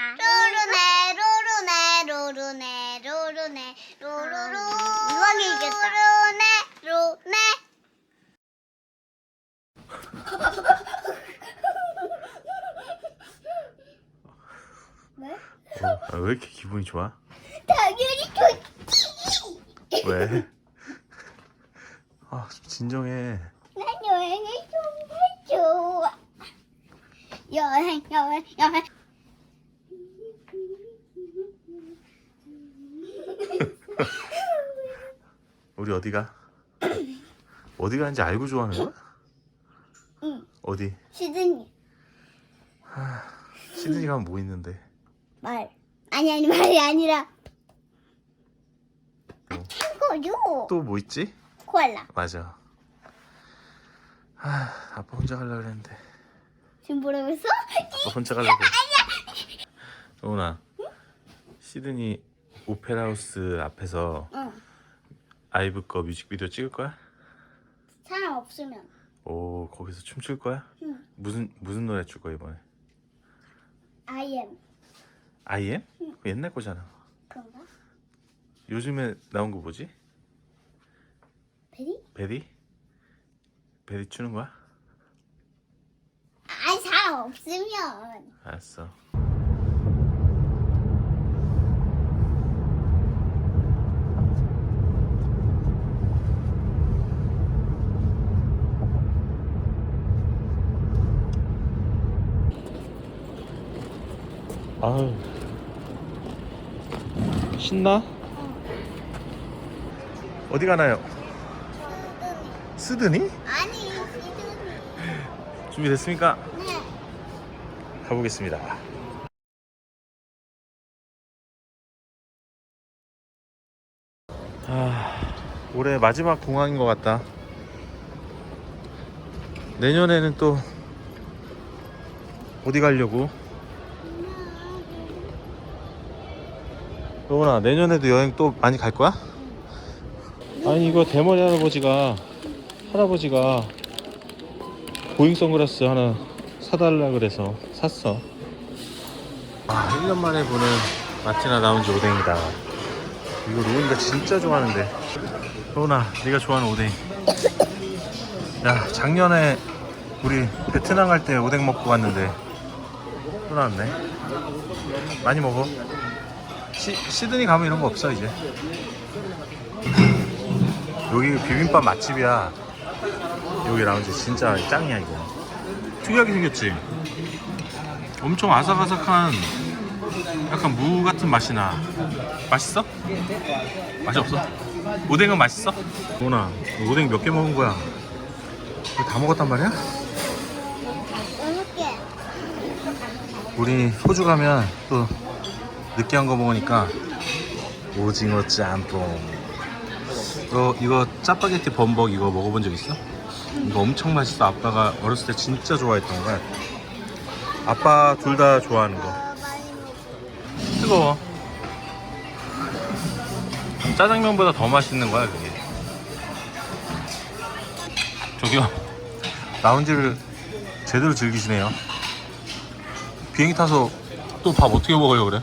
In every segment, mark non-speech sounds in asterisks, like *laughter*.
루루네 루루네 루루네 루루네 루루루 누가 이겼다 루루네 루네 왜? 어, 아, 왜 이렇게 기분이 좋아? 당연히 좋지 왜? 아, 좀 진정해. 난 여행을 정말 좋아 여행 여행 여행 우리 어디가? 어디 가는지 알고 좋아하는 거야? 응 어디? 시드니 시드니 가면 뭐 있는데? 말 아니 아니 말이 아니라 뭐? 탱고요 또 뭐 있지? 코알라 맞아. 아, 아빠 혼자 가려고 했는데. 지금 뭐라고 했어? 아빠 혼자 가려고. *laughs* 도훈아, 시드니 오페라 하우스 앞에서 응 아이브 거 뮤직비디오 찍을 거야? 사람 없으면 오, 거기서 춤출 거야? 응 무슨 무슨 노래 출 거야 이번에? I am IM? 그거 옛날 거잖아. 그런가? 요즘에 나온 거 뭐지? 베리? 베리? 베리 추는 거야? 아니 사람 없으면 알았어. 아유 신나? 어디 가나요? 스드니? 아니 시드니 준비됐습니까? 네 가보겠습니다. 아, 올해 마지막 공항인 것 같다. 내년에는 또 어디 가려고? 로운아, 내년에도 여행 또 많이 갈 거야? 아니 이거 대머리 할아버지가 할아버지가 보잉 선글라스 하나 사달라 그래서 샀어. 아, 1년 만에 보는 마티나 나온지 오뎅이다. 이거 로운이가 진짜 좋아하는데. 로운아, 네가 좋아하는 오뎅. 야, 작년에 우리 베트남 갈 때 오뎅 먹고 갔는데 또 나왔네. 많이 먹어. 시, 시드니 가면 이런 거 없어 이제. 여기 비빔밥 맛집이야. 여기 라운지 진짜 짱이야 이거. 특이하게 생겼지. 엄청 아삭아삭한 약간 무 같은 맛이 나. 맛있어? 맛이 없어? 오뎅은 맛있어? 도훈아, 오뎅 몇 개 먹은 거야? 이거 다 먹었단 말이야? 우리 호주 가면 또 느끼한 거 먹으니까 오징어 짬뽕. 너 이거 짜파게티 범벅 이거 먹어본 적 있어? 이거 엄청 맛있어. 아빠가 어렸을 때 진짜 좋아했던 거야. 아빠 둘 다 좋아하는 거. 어, 뜨거워. 짜장면보다 더 맛있는 거야 그게. 저기요. 라운지를 제대로 즐기시네요. 비행기 타서 또 밥 어떻게 먹어요 그래?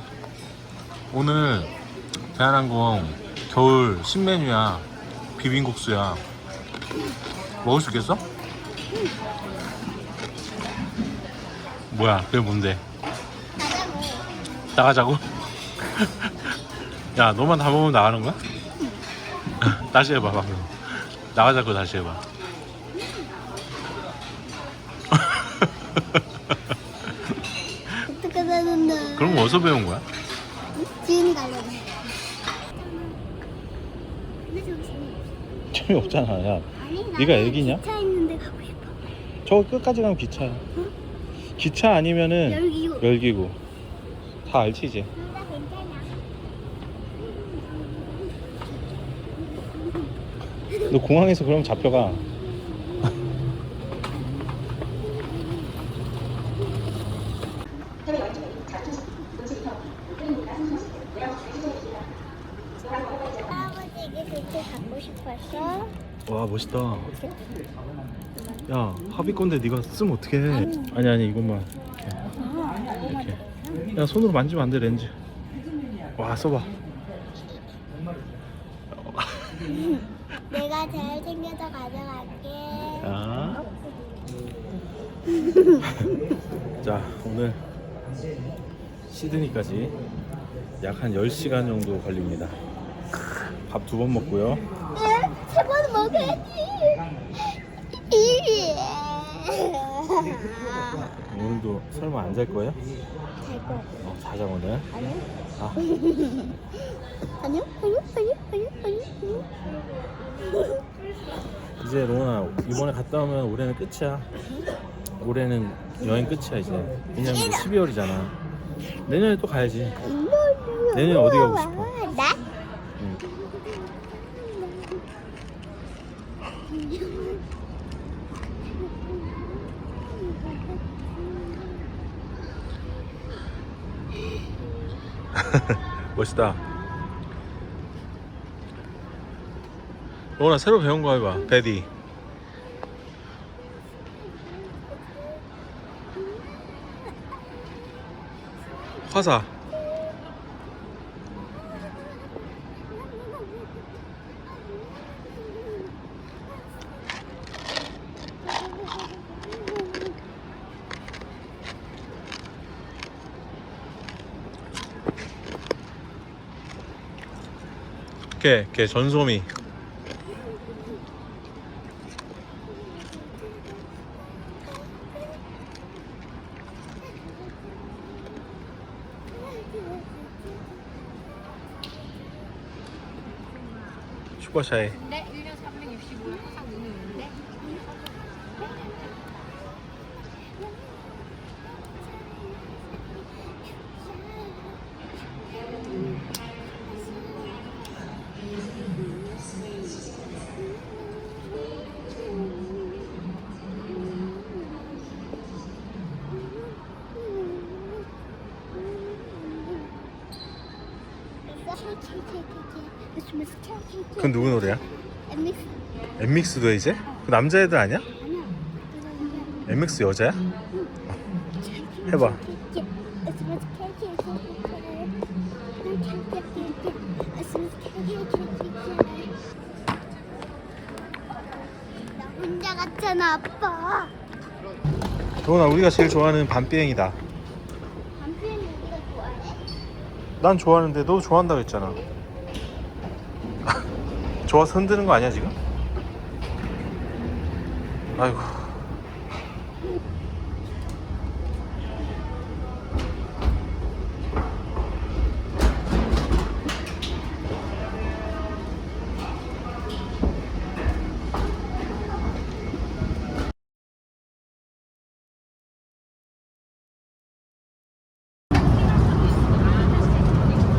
오늘 대한항공 겨울 신메뉴야. 비빔국수야. 먹을 수 있겠어? 뭐야? 그게 뭔데? 가자고 나가자고? *laughs* 야 너만 다 먹으면 나가는 거야? *laughs* 다시 해봐 방금 나가자고 다시 해봐 *laughs* 어떻게 되는데 거 어디서 배운 거야? 근데 저기 재미없어 재미없잖아 야. 아니 네가 애기냐? 기차 있는데 가고 싶어. 저 끝까지 가면 기차야 기차 아니면은 열기구. 열기구. 다 알지 이제? 괜찮아. 너 공항에서 그럼 잡혀가 할아버지 이게 그렇게 갖고 싶었어? 와 멋있다 야 합의 건데 네가 쓰면 어떡해 아니 아니 이것만 아, 이렇게 야 손으로 만지면 안 돼 렌즈 와 써봐 내가 잘 챙겨서 가져갈게. 자. *laughs* 자, 오늘 시드니까지 약 한 10시간 정도 걸립니다. 밥 두 번 먹고요. 먹어야지. 오늘도 설마 안 잘 거예요? 잘 거야. 어, 자자 오늘. 아니요? 아, *laughs* 아니요? 아니요? 아니요? 아니요? 아니요? 이제 로나 이번에 갔다 오면 올해는 끝이야. 올해는 여행 끝이야 이제. 왜냐면 이제 12월이잖아. 내년에 또 가야지. 내년에 어디 가고 싶어? 나? 응. *laughs* 멋있다. 로나 새로 배운 거 해봐. 베디. 화사. 걔, 걔 전소미. 슈퍼샤이. 근데 1년 365일 항상 눈이 오는데 그건 누구 노래야? 엠믹스도 해 이제? 그 남자애들 아니야? 엠믹스 여자야? 해봐. 나 혼자 갔잖아 아빠 도훈아 우리가 제일 좋아하는 밤비행이다. 남편이 우리가 좋아해? 난 좋아하는데 너 좋아한다고 했잖아. 좋아서 흔드는 거 아니야 지금? 아이고.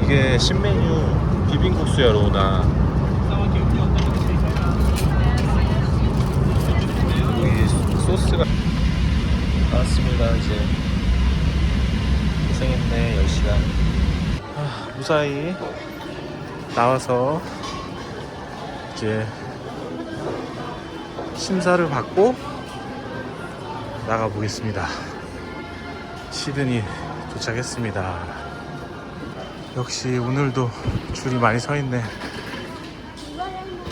이게 신메뉴 비빔국수야 로우나 소스가 나왔습니다. 이제 고생했네 10시간. 아, 무사히 나와서 이제 심사를 받고 나가 보겠습니다. 시드니 도착했습니다. 역시 오늘도 줄이 많이 서 있네. 이번에는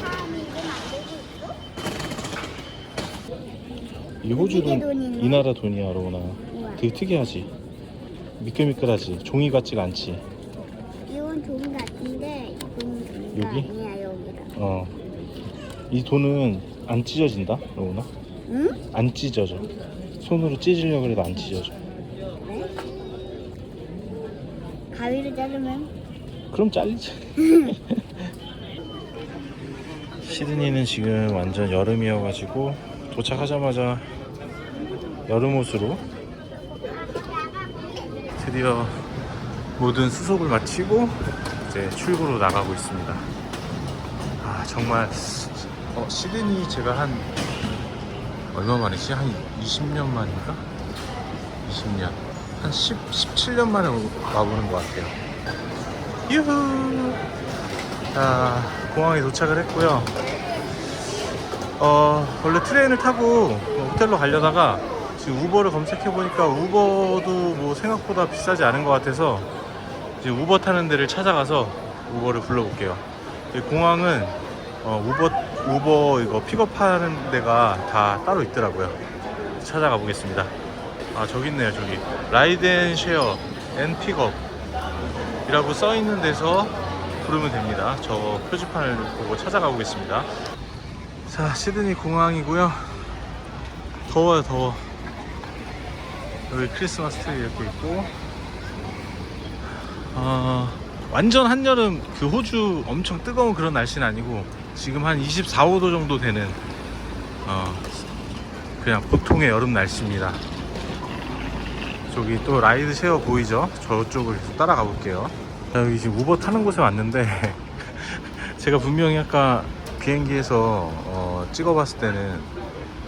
사람이 이름 안 이 호주는 이게 돈이네. 이 나라 돈이야, 로나. 우와. 되게 특이하지. 미끌미끌하지. 종이 같지가 않지. 이건 돈 같은데 이건 여기? 아니야 여기가 어. 이 돈은 안 찢어진다, 로나. 응? 안 찢어져. 손으로 찢으려고 해도 안 찢어져. 가위로 자르면 그럼 잘리지. *laughs* 시드니는 지금 완전 여름이어가지고 도착하자마자 여름 옷으로 드디어 모든 수속을 마치고 이제 출구로 나가고 있습니다. 아 정말 어, 시드니 제가 한 얼마 만이지? 한 20년 만인가? 20년 한 10, 17년 만에 와보는 것 같아요. 유후. 자, 공항에 도착을 했고요. 어, 원래 트레인을 타고 호텔로 가려다가 지금 우버를 검색해 보니까 우버도 뭐 생각보다 비싸지 않은 것 같아서 지금 우버 타는 데를 찾아가서 우버를 불러볼게요. 이 공항은 어, 우버 우버 이거 픽업하는 데가 다 따로 있더라고요. 찾아가 보겠습니다. 아 저기 있네요 저기 라이드 앤 쉐어 앤 픽업이라고 써 있는 데서 부르면 됩니다. 저 표지판을 보고 찾아가 보겠습니다. 자 시드니 공항이고요. 더워요 더워. 여기 크리스마스 트리 이렇게 있고 어, 완전 한여름 그 호주 엄청 뜨거운 그런 날씨는 아니고 지금 한 24, 5도 정도 되는 어, 그냥 보통의 여름 날씨입니다. 저기 또 라이드 쉐어 보이죠? 저쪽을 계속 따라가 볼게요. 자, 여기 지금 우버 타는 곳에 왔는데 *laughs* 제가 분명히 아까 비행기에서 어, 찍어봤을 때는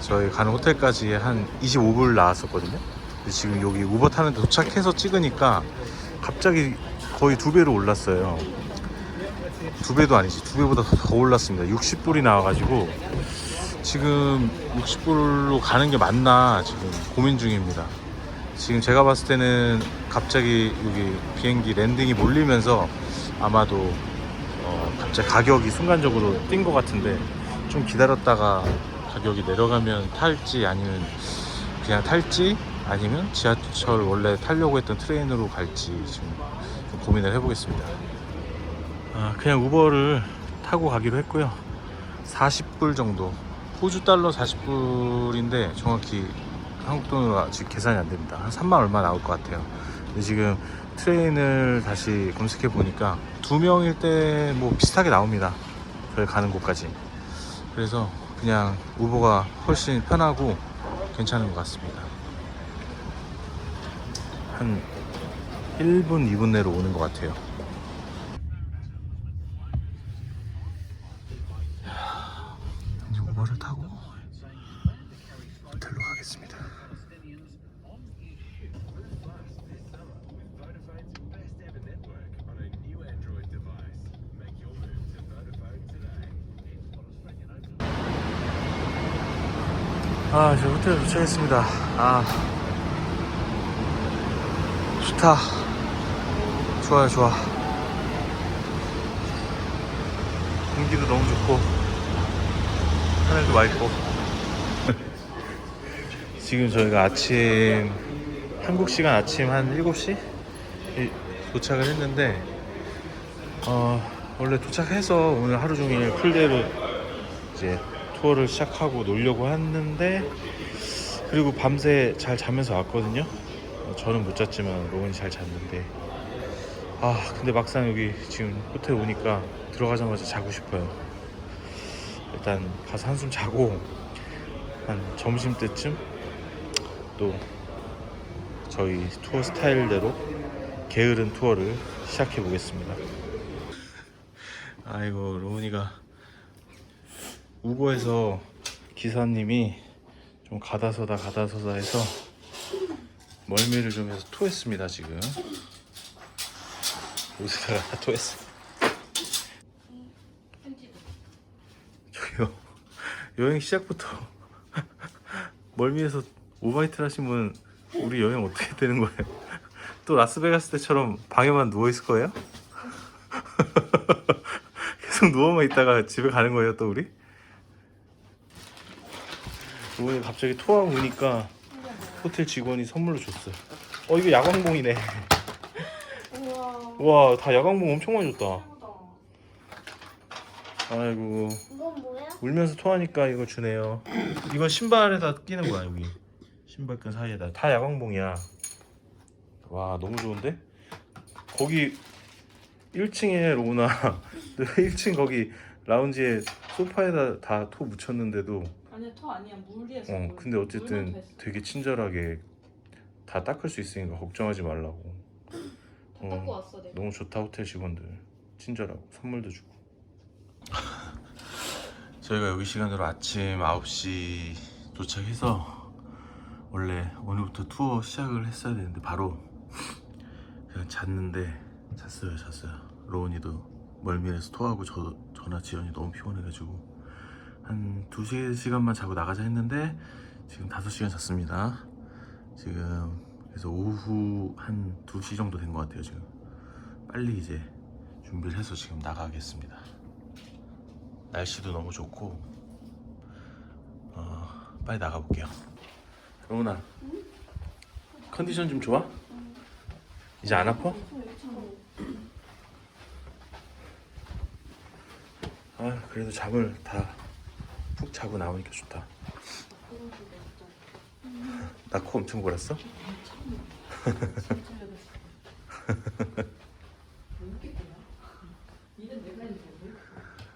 저희 가는 호텔까지 한 25불 나왔었거든요. 근데 지금 여기 우버 타는 데 도착해서 찍으니까 갑자기 거의 두 배로 올랐어요. 두 배도 아니지, 두 배보다 더 올랐습니다. 60불이 나와가지고 지금 60불로 가는 게 맞나 지금 고민 중입니다. 지금 제가 봤을 때는 갑자기 여기 비행기 랜딩이 몰리면서 아마도 어, 갑자기 가격이 순간적으로 뛴 것 같은데 좀 기다렸다가 가격이 내려가면 탈지 아니면 그냥 탈지 아니면 지하철 원래 타려고 했던 트레인으로 갈지 지금 좀 고민을 해보겠습니다. 아, 그냥 우버를 타고 가기로 했고요. 40불 정도. 호주 달러 40불인데 정확히 한국 돈으로 아직 계산이 안 됩니다. 한 3만 얼마 나올 것 같아요. 근데 지금 트레인을 다시 검색해 보니까 두 명일 때 뭐 비슷하게 나옵니다. 저희 가는 곳까지. 그래서 그냥 우버가 훨씬 편하고 괜찮은 것 같습니다. 한 1분, 2분 내로 오는 것 같아요. 아, 이제 호텔에 도착했습니다. 아, 좋다. 좋아요, 좋아. 공기도 너무 좋고, 하늘도 맑고. *laughs* 지금 저희가 아침, 한국 시간 아침 한 7시? 에 도착을 했는데, 어, 원래 도착해서 오늘 하루 종일 풀대로 이제 투어를 시작하고 놀려고 했는데 그리고 밤새 잘 자면서 왔거든요. 어, 저는 못 잤지만 로운이 잘 잤는데 아 근데 막상 여기 지금 호텔 오니까 들어가자마자 자고 싶어요. 일단 가서 한숨 자고 한 점심 때쯤 또 저희 투어 스타일대로 게으른 투어를 시작해 보겠습니다. 아이고 로운이가 우버에서 기사님이 좀 가다서다 가다서다 해서 멀미를 좀 해서 토했습니다 지금 옷에다가 다 토했어 저기요 여행 시작부터 *laughs* 멀미해서 오바이트 하신 분 우리 여행 어떻게 되는 거예요? 또 라스베가스 때처럼 방에만 누워 있을 거예요? *laughs* 계속 누워만 있다가 집에 가는 거예요 또 우리? 오늘 갑자기 토하고 오니까 호텔 직원이 선물로 줬어요. 어 이거 야광봉이네. 우와. 와 다 야광봉 엄청 많이 줬다. 아이고 이건 뭐야? 울면서 토하니까 이거 주네요. 이건 신발에다 끼는 거야 여기 신발끈 사이에다 다 야광봉이야. 와 너무 좋은데? 거기 1층에 로우나 *laughs* 1층 거기 라운지에 소파에다 다 토 묻혔는데도 아니야 터 아니야 물이었어. 어 물. 근데 물만 어쨌든 됐어. 되게 친절하게 다 닦을 수 있으니까 걱정하지 말라고 다 어, 닦고 왔어 내가. 너무 좋다 호텔 직원들 친절하고 선물도 주고 *laughs* 저희가 여기 시간으로 아침 9시 도착해서 원래 오늘부터 투어 시작을 했어야 되는데 바로 그냥 잤는데 잤어요 잤어요 로운이도 멀미해서 토하고 저, 저나 지연이 너무 피곤해가지고 한 두세 시간만 자고 나가자 했는데 지금 다섯 시간 잤습니다. 지금 그래서 오후 한 2시 정도 된 것 같아요 지금. 빨리 이제 준비를 해서 지금 나가겠습니다. 날씨도 너무 좋고. 어, 빨리 나가볼게요. 로운아 컨디션 좀 좋아? 이제 안 아파? 아 그래도 잠을 다 푹 자고 나오니까 좋다 나 코 엄청 골았어?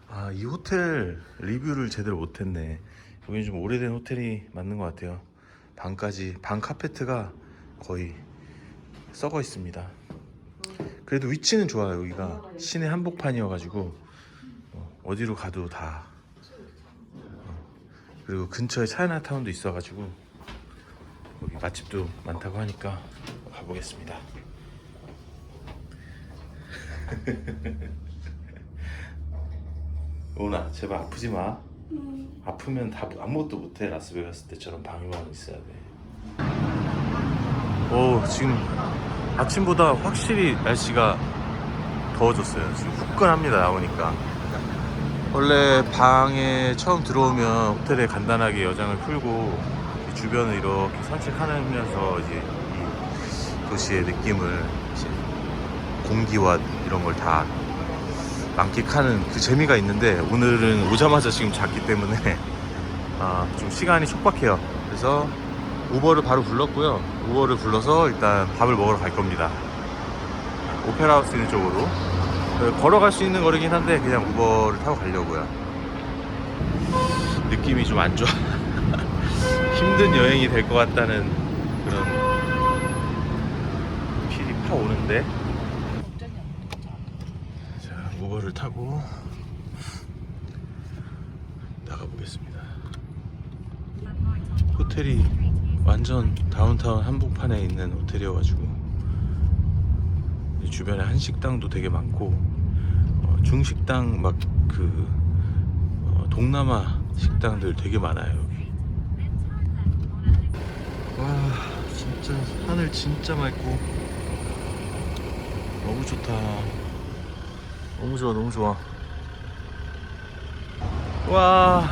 아, 이 호텔 리뷰를 제대로 못했네. 여기는 좀 오래된 호텔이 맞는 것 같아요. 방까지, 방 카페트가 거의 썩어 있습니다. 그래도 위치는 좋아요. 여기가 시내 한복판이어가지고 어, 어디로 가도 다. 어, 그리고 근처에 차이나타운도 있어가지고 여기 맛집도 많다고 하니까 가보겠습니다. *laughs* 오나 제발 아프지 마. 아프면 다 아무것도 못해 라스베가스 때처럼 방에만 있어야 돼. 오 지금 아침보다 확실히 날씨가 더워졌어요. 지금 후끈합니다 나오니까. 원래 방에 처음 들어오면 호텔에 간단하게 여장을 풀고 이 주변을 이렇게 산책하면서 이제 이 도시의 느낌을 공기와 이런 걸 다 만끽하는 그 재미가 있는데 오늘은 오자마자 지금 잤기 때문에 *laughs* 아, 좀 시간이 촉박해요. 그래서 우버를 바로 불렀고요. 우버를 불러서 일단 밥을 먹으러 갈 겁니다. 오페라 하우스 있는 쪽으로 어, 걸어갈 수 있는 거리긴 한데 그냥 우버를 타고 가려고요. 느낌이 좀 안 좋아. *laughs* 힘든 여행이 될 것 같다는 그런 필이 파 오는데. 자, 우버를 타고 나가보겠습니다. 호텔이 완전 다운타운 한복판에 있는 호텔이어가지고 이 주변에 한식당도 되게 많고 어, 중식당 막 그 동남아 식당들 되게 많아요 여기. 와 진짜 하늘 진짜 맑고 너무 좋다. 너무 좋아 너무 좋아 와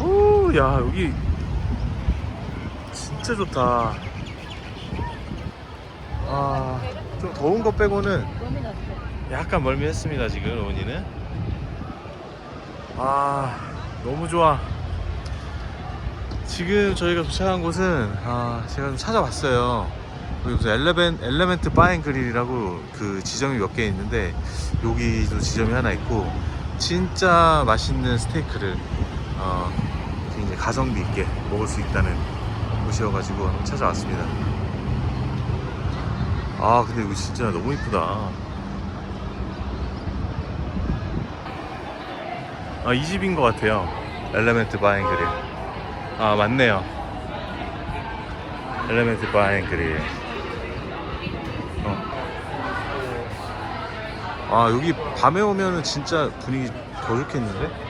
오, 야 여기 진짜 좋다 아 좀 더운 거 빼고는 약간 멀미했습니다 지금 로운이는. 아 너무 좋아. 지금 저희가 도착한 곳은 아 제가 좀 찾아봤어요. 여기 무슨 엘레멘, 엘레멘트 바앤 그릴이라고 그 지점이 몇 개 있는데 여기도 지점이 하나 있고 진짜 맛있는 스테이크를 어, 굉장히 가성비 있게 먹을 수 있다는 곳이어가지고 한번 찾아왔습니다. 아 근데 이거 진짜 너무 이쁘다 아 이 집인 것 같아요 엘레멘트 바앤 그릴 아 맞네요 엘레멘트 바앤 그릴 어. 아 여기 밤에 오면은 진짜 분위기 더 좋겠는데?